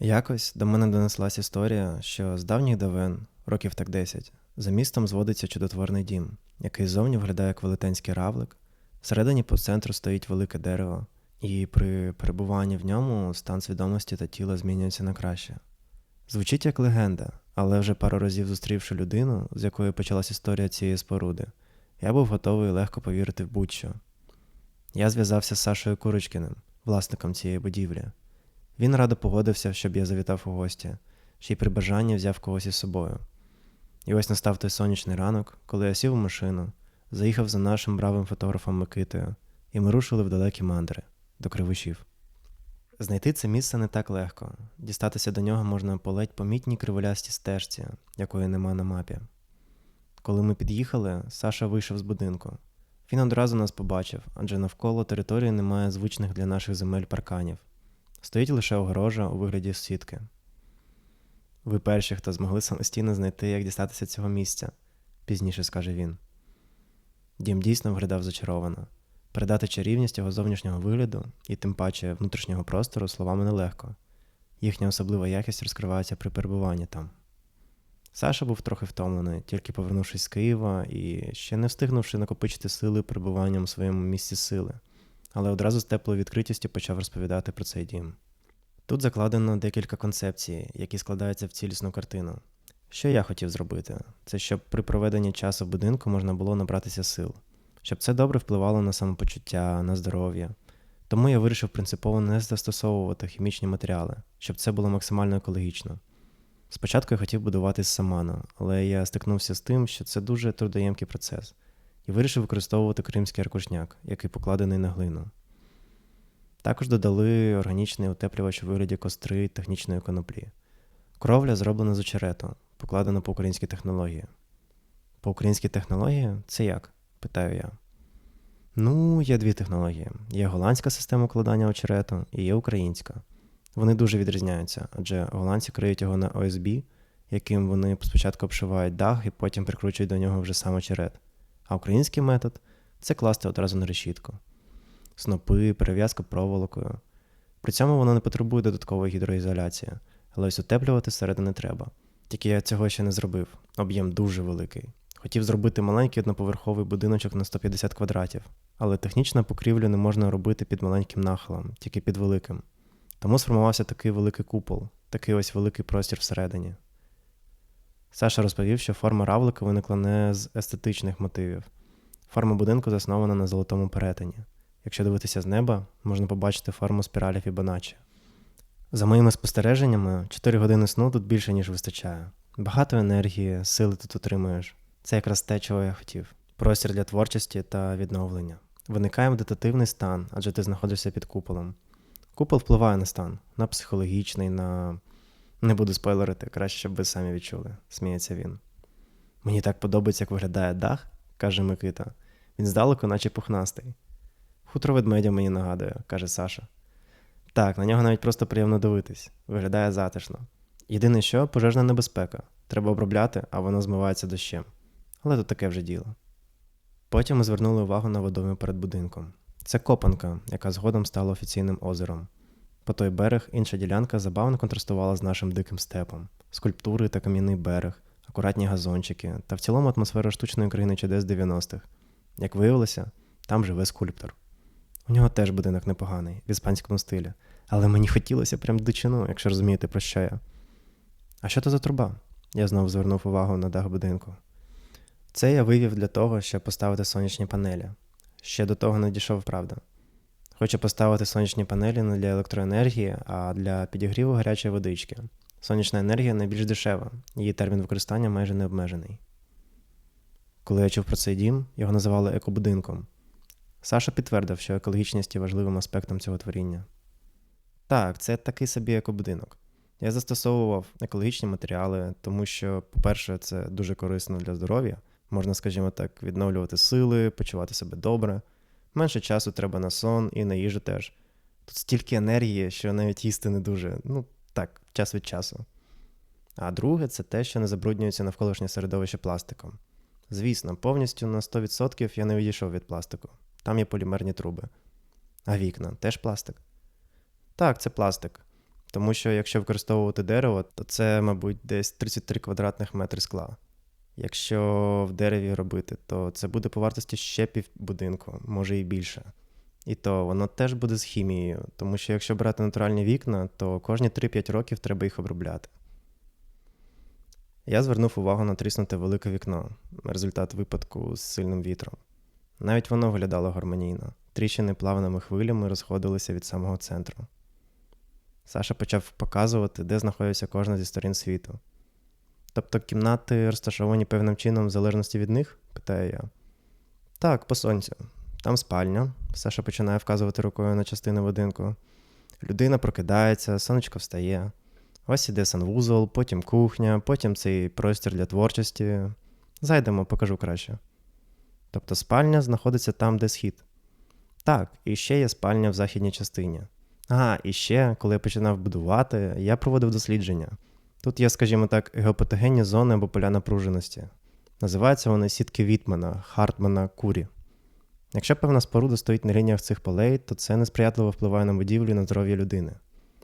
Якось до мене донеслась історія, що з давніх давен, років так 10, за містом зводиться чудотворний дім, який ззовні виглядає як велетенський равлик. Всередині по центру стоїть велике дерево, і при перебуванні в ньому стан свідомості та тіла змінюється на краще. Звучить як легенда, але вже пару разів зустрівши людину, з якої почалась історія цієї споруди, я був готовий легко повірити в будь-що. Я зв'язався з Сашою Курочкиним, власником цієї будівлі. Він радо погодився, щоб я завітав у гості, ще й при бажанні взяв когось із собою. І ось настав той сонячний ранок, коли я сів у машину, заїхав за нашим бравим фотографом Микитою, і ми рушили в далекі мандри до кривишів. Знайти це місце не так легко. Дістатися до нього можна по ледь помітній криволястій стежці, якої нема на мапі. Коли ми під'їхали, Саша вийшов з будинку. Він одразу нас побачив, адже навколо території немає звичних для наших земель парканів. Стоїть лише огорожа у вигляді сітки. Ви перші, хто змогли самостійно знайти, як дістатися цього місця, пізніше скаже він. Дім дійсно виглядав зачаровано. Передати чарівність його зовнішнього вигляду і тим паче внутрішнього простору словами нелегко. Їхня особлива якість розкривається при перебуванні там. Саша був трохи втомлений, тільки повернувшись з Києва і ще не встигнувши накопичити сили перебуванням у своєму місці сили, але одразу з теплою відкритістю почав розповідати про цей дім. Тут закладено декілька концепцій, які складаються в цілісну картину. Що я хотів зробити? Це щоб при проведенні часу в будинку можна було набратися сил, щоб це добре впливало на самопочуття, на здоров'я. Тому я вирішив принципово не застосовувати хімічні матеріали, щоб це було максимально екологічно. Спочатку я хотів будувати з саману, але я стикнувся з тим, що це дуже трудоємкий процес, і вирішив використовувати кримський аркушняк, який покладений на глину. Також додали органічний утеплювач у вигляді костри технічної коноплі. Кровля зроблена з очерету, покладена по українській технології. По українській технології це як? питаю я. Ну, є дві технології: є голландська система укладання очерету і є українська. Вони дуже відрізняються, адже голландці криють його на ОСБ, яким вони спочатку обшивають дах і потім прикручують до нього вже сам очерет. А український метод це класти одразу на решітку. Снопи, перев'язка проволокою. При цьому воно не потребує додаткової гідроізоляції, але ось утеплювати зсередини треба. Тільки я цього ще не зробив. Об'єм дуже великий. Хотів зробити маленький одноповерховий будиночок на 150 квадратів, але технічно покрівлю не можна робити під маленьким нахилом, тільки під великим. Тому сформувався такий великий купол, такий ось великий простір всередині. Саша розповів, що форма равлика виникла не з естетичних мотивів. Форма будинку заснована на золотому перетині. Якщо дивитися з неба, можна побачити форму спіралі Фібоначчі. За моїми спостереженнями, 4 години сну тут більше, ніж вистачає. Багато енергії, сили тут отримуєш. Це якраз те, чого я хотів. Простір для творчості та відновлення. Виникає медитативний стан, адже ти знаходишся під куполом. Купол впливає на стан, на психологічний, на. Не буду спойлерити, краще, щоб ви самі відчули, сміється він. Мені так подобається, як виглядає дах, каже Микита. Він здалеку, наче пухнастий. Хутро ведмедя мені нагадує, каже Саша. Так, на нього навіть просто приємно дивитись, виглядає затишно. Єдине що, пожежна небезпека. Треба обробляти, а воно змивається дощем. Але тут таке вже діло. Потім ми звернули увагу на водойму перед будинком. Це копанка, яка згодом стала офіційним озером. По той берег інша ділянка забавно контрастувала з нашим диким степом, скульптури та кам'яний берег, акуратні газончики та в цілому атмосфера штучної країни чудес 90-х. Як виявилося, там живе скульптор. У нього теж будинок непоганий, в іспанському стилі, але мені хотілося прям дичину, якщо розумієте, про що я. А що це за труба? Я знову звернув увагу на дах будинку. Це я вивів для того, щоб поставити сонячні панелі. Ще до того не дійшов, правда. Хочу поставити сонячні панелі не для електроенергії, а для підігріву гарячої водички. Сонячна енергія найбільш дешева, її термін використання майже не обмежений. Коли я чув про цей дім, його називали екобудинком. Саша підтвердив, що екологічність є важливим аспектом цього творіння. Так, це такий собі екобудинок. Я застосовував екологічні матеріали, тому що, по-перше, це дуже корисно для здоров'я, можна, скажімо так, відновлювати сили, почувати себе добре. Менше часу треба на сон і на їжу теж. Тут стільки енергії, що навіть їсти не дуже, ну так, час від часу. А друге, це те, що не забруднюється навколишнє середовище пластиком. Звісно, повністю на 100% я не відійшов від пластику. Там є полімерні труби. А вікна теж пластик? Так, це пластик. Тому що якщо використовувати дерево, то це, мабуть, десь 33 квадратних метри скла. Якщо в дереві робити, то це буде по вартості ще півбудинку, може і більше. І то воно теж буде з хімією, тому що якщо брати натуральні вікна, то кожні 3-5 років треба їх обробляти. Я звернув увагу на тріснуте велике вікно, результат випадку з сильним вітром. Навіть воно виглядало гармонійно, тріщини плавними хвилями розходилися від самого центру. Саша почав показувати, де знаходиться кожна зі сторін світу. Тобто кімнати розташовані певним чином в залежності від них? питаю я. Так, по сонцю. Там спальня. Саша починає вказувати рукою на частину будинку. Людина прокидається, сонечко встає. Ось іде санвузол, потім кухня, потім цей простір для творчості. Зайдемо, покажу краще. Тобто спальня знаходиться там, де схід. Так, і ще є спальня в західній частині. Ага, і ще, коли я починав будувати, я проводив дослідження. Тут є, скажімо так, геопатогенні зони або поля напруженості. Називаються вони сітки Вітмана, Хартмана, Курі. Якщо певна споруда стоїть на лініях цих полей, то це несприятливо впливає на будівлю і на здоров'я людини.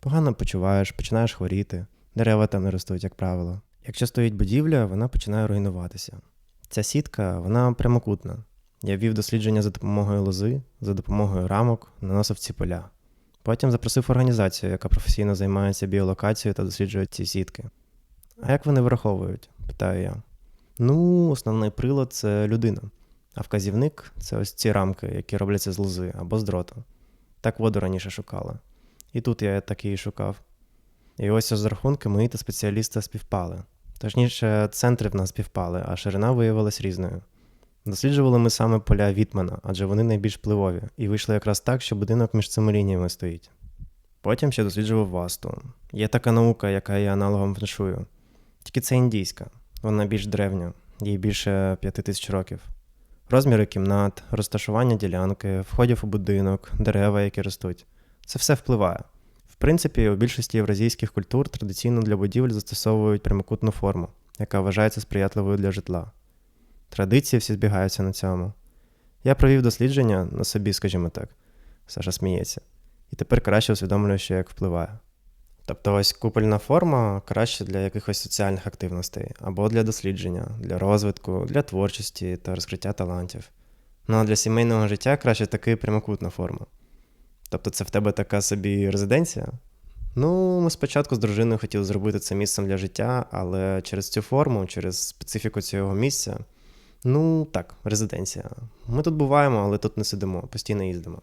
Погано почуваєш, починаєш хворіти, дерева там не ростуть, як правило. Якщо стоїть будівля, вона починає руйнуватися. Ця сітка, вона прямокутна. Я вів дослідження за допомогою лози, за допомогою рамок, наносив ці поля. Потім запросив організацію, яка професійно займається біолокацією та досліджує ці сітки. А як вони враховують? питаю я. Ну, основний прилад це людина, а вказівник це ось ці рамки, які робляться з лози або з дроту. Так воду раніше шукали. І тут я так її шукав. І ось розрахунки мої та спеціаліста співпали. Точніше, центри в нас співпали, а ширина виявилась різною. Досліджували ми саме поля Вітмана, адже вони найбільш впливові, і вийшло якраз так, що будинок між цими лініями стоїть. Потім ще досліджував васту. Є така наука, яка є аналогом феншую. Тільки це індійська, вона більш древня, їй більше п'яти тисяч років. Розміри кімнат, розташування ділянки, входів у будинок, дерева, які ростуть це все впливає. В принципі, у більшості євразійських культур традиційно для будівель застосовують прямокутну форму, яка вважається сприятливою для житла. Традиції всі збігаються на цьому. Я провів дослідження на собі, скажімо так, Саша сміється, і тепер краще усвідомлюю, що як впливає. Тобто ось купольна форма краще для якихось соціальних активностей, або для дослідження, для розвитку, для творчості та розкриття талантів. Ну а для сімейного життя краще таки прямокутна форма. Тобто це в тебе така собі резиденція? Ну, ми спочатку з дружиною хотіли зробити це місцем для життя, але через цю форму, через специфіку цього місця, ну так, резиденція. Ми тут буваємо, але тут не сидимо, постійно їздимо.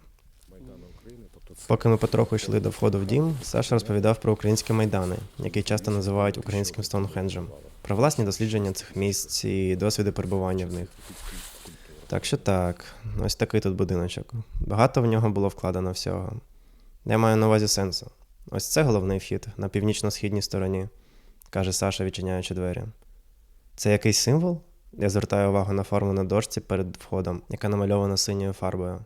Поки ми потроху йшли до входу в дім, Саша розповідав про українські майдани, які часто називають українським Стоунхенджем, про власні дослідження цих місць і досвіди перебування в них. Так що так, ось такий тут будиночок. Багато в нього було вкладено всього. Я маю на увазі сенсу. Ось це головний вхід на північно-східній стороні, каже Саша, відчиняючи двері. Це якийсь символ? Я звертаю увагу на форму на дошці перед входом, яка намальована синьою фарбою.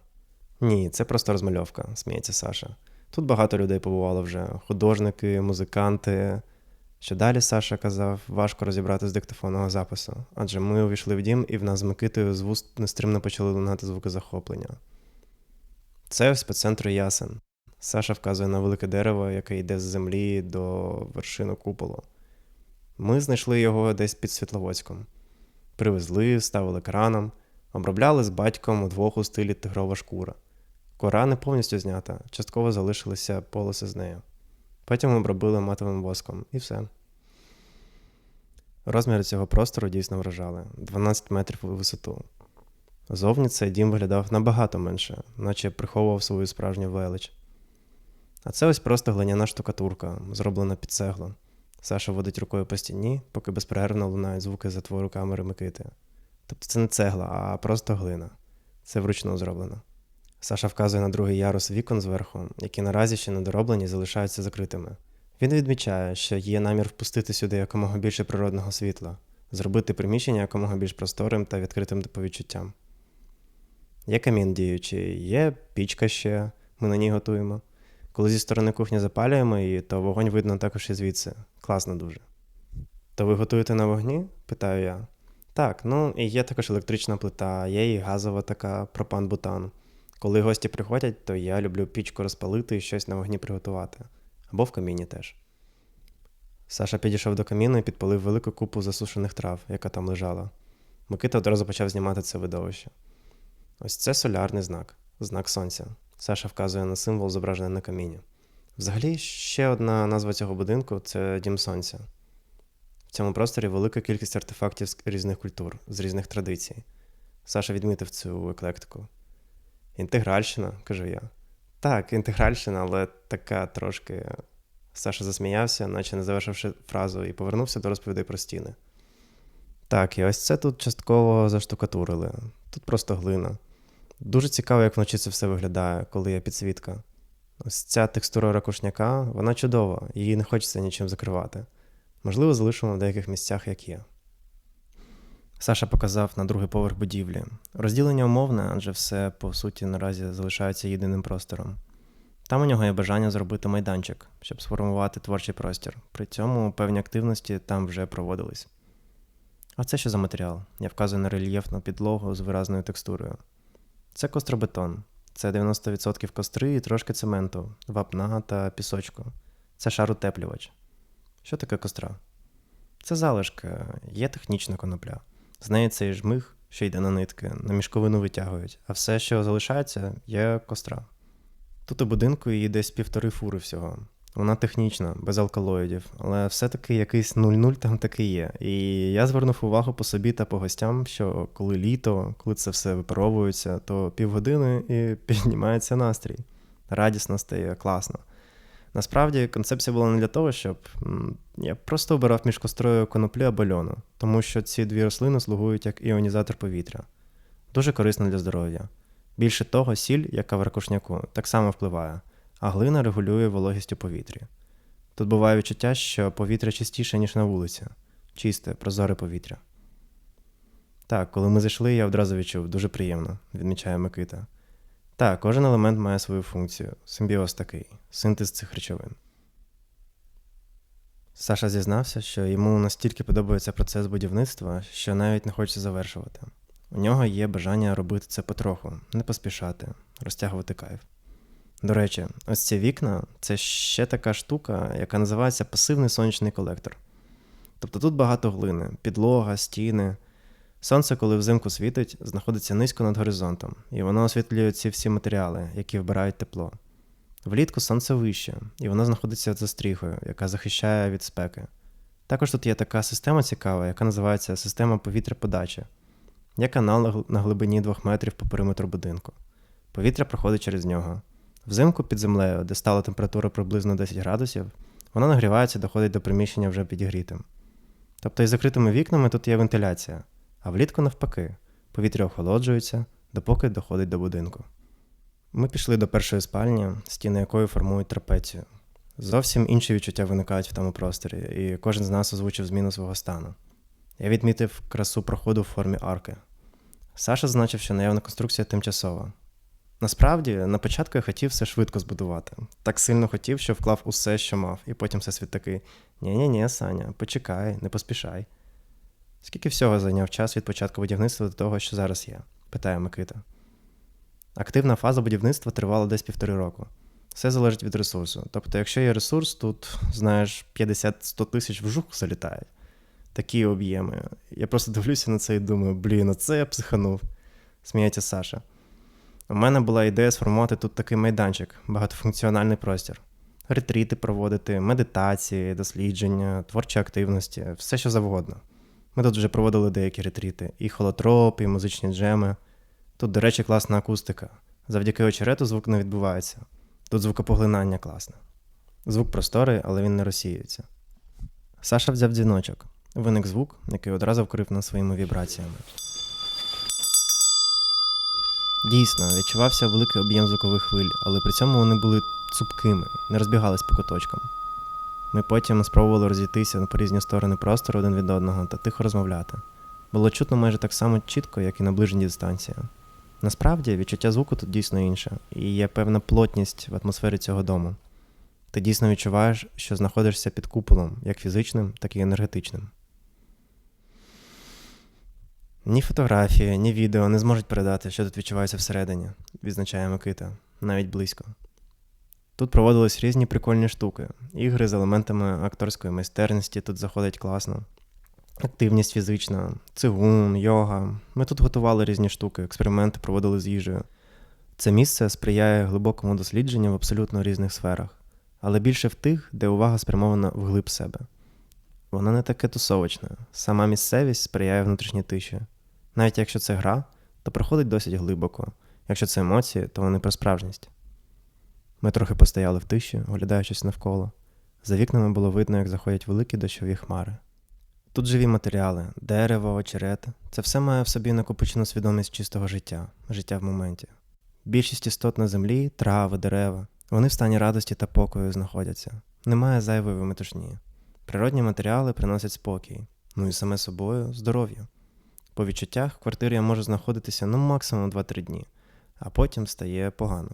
Ні, це просто розмальовка, сміється Саша. Тут багато людей побувало вже: художники, музиканти. Що далі Саша казав, важко розібрати з диктофонного запису, адже ми увійшли в дім, і в нас з Микитою з вуст нестримно почали лунати звуки захоплення. Це в спеццентру ясен. Саша вказує на велике дерево, яке йде з землі до вершини куполу. Ми знайшли його десь під Світловодськом. Привезли, ставили краном, обробляли з батьком удвох у стилі тигрова шкура. Кора не повністю знята, частково залишилися полоси з нею. Потім обробили матовим воском і все. Розміри цього простору дійсно вражали 12 метрів у висоту. Зовні цей дім виглядав набагато менше, наче приховував свою справжню велич. А це ось просто глиняна штукатурка, зроблена під цеглу. Саша водить рукою по стіні, поки безперервно лунають звуки затвору камери Микити. Тобто це не цегла, а просто глина. Це вручну зроблено. Саша вказує на другий ярус вікон зверху, які наразі ще недороблені залишаються закритими. Він відмічає, що є намір впустити сюди якомога більше природного світла, зробити приміщення якомога більш просторим та відкритим по відчуттям. Є камін діючий, є пічка ще, ми на ній готуємо. Коли зі сторони кухні запалюємо її, то вогонь видно також і звідси. Класно дуже. То ви готуєте на вогні? питаю я. Так, ну і є також електрична плита, є і газова така пропан-бутан. Коли гості приходять, то я люблю пічку розпалити і щось на вогні приготувати. або в каміні теж. Саша підійшов до каміну і підпалив велику купу засушених трав, яка там лежала. Микита одразу почав знімати це видовище. Ось це солярний знак, знак сонця. Саша вказує на символ, зображений на каміні. Взагалі, ще одна назва цього будинку це Дім Сонця. В цьому просторі велика кількість артефактів з різних культур, з різних традицій. Саша відмітив цю еклектику. Інтегральщина, кажу я. Так, інтегральщина, але така трошки. Саша засміявся, наче не завершивши фразу, і повернувся до розповідей про стіни. Так, і ось це тут частково заштукатурили. Тут просто глина. Дуже цікаво, як вночі це все виглядає, коли є підсвітка. Ось ця текстура ракушняка, вона чудова, її не хочеться нічим закривати. Можливо, залишимо в деяких місцях, як є. Саша показав на другий поверх будівлі. Розділення умовне, адже все, по суті, наразі залишається єдиним простором. Там у нього є бажання зробити майданчик, щоб сформувати творчий простір. При цьому певні активності там вже проводились. А це що за матеріал? Я вказую на рельєфну підлогу з виразною текстурою. Це костробетон. Це 90% костри і трошки цементу, вапна та пісочку. Це шар утеплювач. Що таке костра? Це залишка, є технічна конопля. З неї цей жмих, що йде на нитки, на мішковину витягують, а все, що залишається, є костра. Тут у будинку її десь півтори фури всього. Вона технічна, без алкалоїдів, але все-таки якийсь 0-0 там таки є. І я звернув увагу по собі та по гостям, що коли літо, коли це все випаровується, то півгодини і піднімається настрій. Радісно стає, класно. Насправді концепція була не для того, щоб я просто обирав між кострою коноплі або льону, тому що ці дві рослини слугують як іонізатор повітря. Дуже корисно для здоров'я. Більше того, сіль, яка в ракушняку, так само впливає а глина регулює вологість у повітрі. Тут буває відчуття, що повітря чистіше, ніж на вулиці, чисте, прозоре повітря. Так, коли ми зайшли, я одразу відчув дуже приємно, відмічає Микита. Так, кожен елемент має свою функцію, симбіоз такий, синтез цих речовин. Саша зізнався, що йому настільки подобається процес будівництва, що навіть не хоче завершувати. У нього є бажання робити це потроху, не поспішати, розтягувати кайф. До речі, ось ці вікна це ще така штука, яка називається пасивний сонячний колектор. Тобто тут багато глини, підлога, стіни. Сонце, коли взимку світить, знаходиться низько над горизонтом, і воно освітлює ці всі матеріали, які вбирають тепло. Влітку сонце вище, і воно знаходиться за стріхою, яка захищає від спеки. Також тут є така система цікава, яка називається система повітря подачі. Є канал на глибині 2 метрів по периметру будинку. Повітря проходить через нього. Взимку під землею, де стала температура приблизно 10 градусів, вона нагрівається доходить до приміщення вже підігрітим. Тобто із закритими вікнами тут є вентиляція, а влітку навпаки, повітря охолоджується, допоки доходить до будинку. Ми пішли до першої спальні, стіни якої формують трапецію. Зовсім інші відчуття виникають в тому просторі, і кожен з нас озвучив зміну свого стану. Я відмітив красу проходу в формі арки. Саша зазначив, що наявна конструкція тимчасова, Насправді, на початку я хотів все швидко збудувати. Так сильно хотів, що вклав усе, що мав, і потім все світ такий: ні ні Саня, почекай, не поспішай. Скільки всього зайняв час від початку будівництва до того, що зараз є? питає Микита. Активна фаза будівництва тривала десь півтори року. Все залежить від ресурсу. Тобто, якщо є ресурс, тут, знаєш, 50-100 тисяч вжух залітають. Такі об'єми. Я просто дивлюся на це і думаю, блін, оце я психанув. Сміється Саша. У мене була ідея сформувати тут такий майданчик, багатофункціональний простір. Ретріти проводити, медитації, дослідження, творчі активності, все що завгодно. Ми тут вже проводили деякі ретріти, і холотроп, і музичні джеми. Тут, до речі, класна акустика. Завдяки очерету звук не відбувається. Тут звукопоглинання класне. Звук просторий, але він не розсіюється. Саша взяв дзвіночок. Виник звук, який одразу вкрив нас своїми вібраціями. Дійсно, відчувався великий об'єм звукових хвиль, але при цьому вони були цупкими, не розбігались по куточкам. Ми потім спробували розійтися по різні сторони простору один від одного та тихо розмовляти. Було чутно майже так само чітко, як і наближені дистанція. Насправді, відчуття звуку тут дійсно інше, і є певна плотність в атмосфері цього дому. Ти дійсно відчуваєш, що знаходишся під куполом, як фізичним, так і енергетичним. Ні фотографії, ні відео не зможуть передати, що тут відчувається всередині, відзначає Микита, навіть близько. Тут проводились різні прикольні штуки. Ігри з елементами акторської майстерності тут заходить класно. Активність фізична, цигун, йога. Ми тут готували різні штуки, експерименти проводили з їжею. Це місце сприяє глибокому дослідженню в абсолютно різних сферах, але більше в тих, де увага спрямована вглиб себе. Воно не таке тусовочне, сама місцевість сприяє внутрішній тиші. Навіть якщо це гра, то проходить досить глибоко, якщо це емоції, то вони про справжність. Ми трохи постояли в тиші, оглядаючись навколо. За вікнами було видно, як заходять великі дощові хмари. Тут живі матеріали, дерево, очерет. Це все має в собі накопичену свідомість чистого життя, життя в моменті. Більшість істот на землі, трави, дерева, вони в стані радості та покою знаходяться. Немає зайвої метушні. Природні матеріали приносять спокій, ну і саме собою здоров'я. По відчуттях в квартирі я можу знаходитися ну максимум 2-3 дні, а потім стає погано.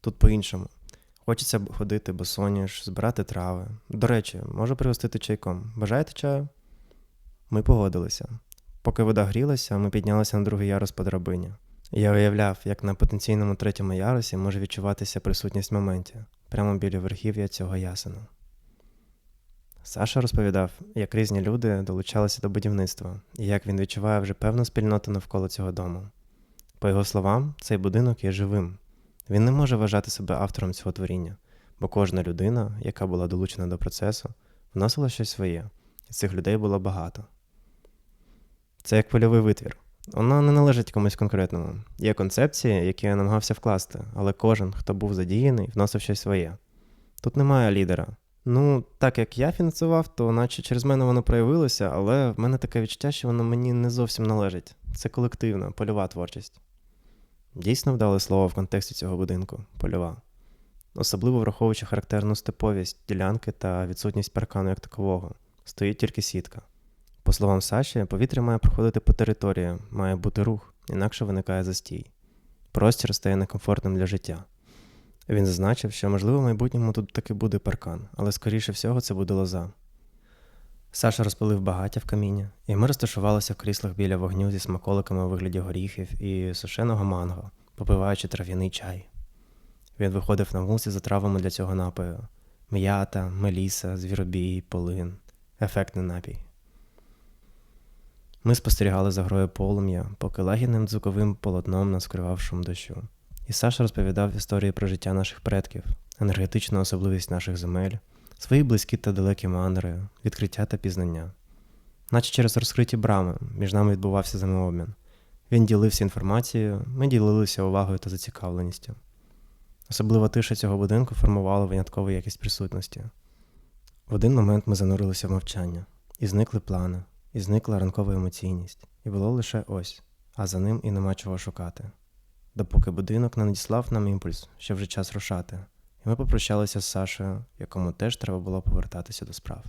Тут по-іншому. Хочеться ходити босоніж, збирати трави. До речі, можу пригостити чайком. Бажаєте чаю? Ми погодилися. Поки вода грілася, ми піднялися на другий ярус по драбині. Я уявляв, як на потенційному третьому ярусі може відчуватися присутність моментів прямо біля верхів'я цього ясену. Саша розповідав, як різні люди долучалися до будівництва і як він відчуває вже певну спільноту навколо цього дому. По його словам, цей будинок є живим. Він не може вважати себе автором цього творіння, бо кожна людина, яка була долучена до процесу, вносила щось своє, і цих людей було багато. Це як польовий витвір. Воно не належить комусь конкретному. Є концепції, які я намагався вкласти, але кожен, хто був задіяний, вносив щось своє. Тут немає лідера. Ну, так як я фінансував, то наче через мене воно проявилося, але в мене таке відчуття, що воно мені не зовсім належить. Це колективна, польова творчість. Дійсно вдале слово в контексті цього будинку польова. Особливо враховуючи характерну степовість ділянки та відсутність паркану як такового, стоїть тільки сітка. По словам Саші, повітря має проходити по території, має бути рух, інакше виникає застій. Простір стає некомфортним для життя. Він зазначив, що, можливо, в майбутньому тут таки буде паркан, але скоріше всього це буде лоза. Саша розпалив багаття в каміння, і ми розташувалися в кріслах біля вогню зі смаколиками у вигляді горіхів і сушеного манго, попиваючи трав'яний чай. Він виходив на вулиці за травами для цього напою: м'ята, меліса, звіробій, полин, ефектний напій. Ми спостерігали за грою полум'я, поки лагідним звуковим полотном нас шум дощу. І Саша розповідав історії про життя наших предків, енергетичну особливість наших земель, свої близькі та далекі мандри, відкриття та пізнання. Наче через розкриті брами між нами відбувався взаємообмін. Він ділився інформацією, ми ділилися увагою та зацікавленістю. Особлива тиша цього будинку формувала виняткову якість присутності. В один момент ми занурилися в мовчання, і зникли плани, і зникла ранкова емоційність, і було лише ось, а за ним і нема чого шукати. Допоки будинок не надіслав нам імпульс, що вже час рушати, і ми попрощалися з Сашею, якому теж треба було повертатися до справ.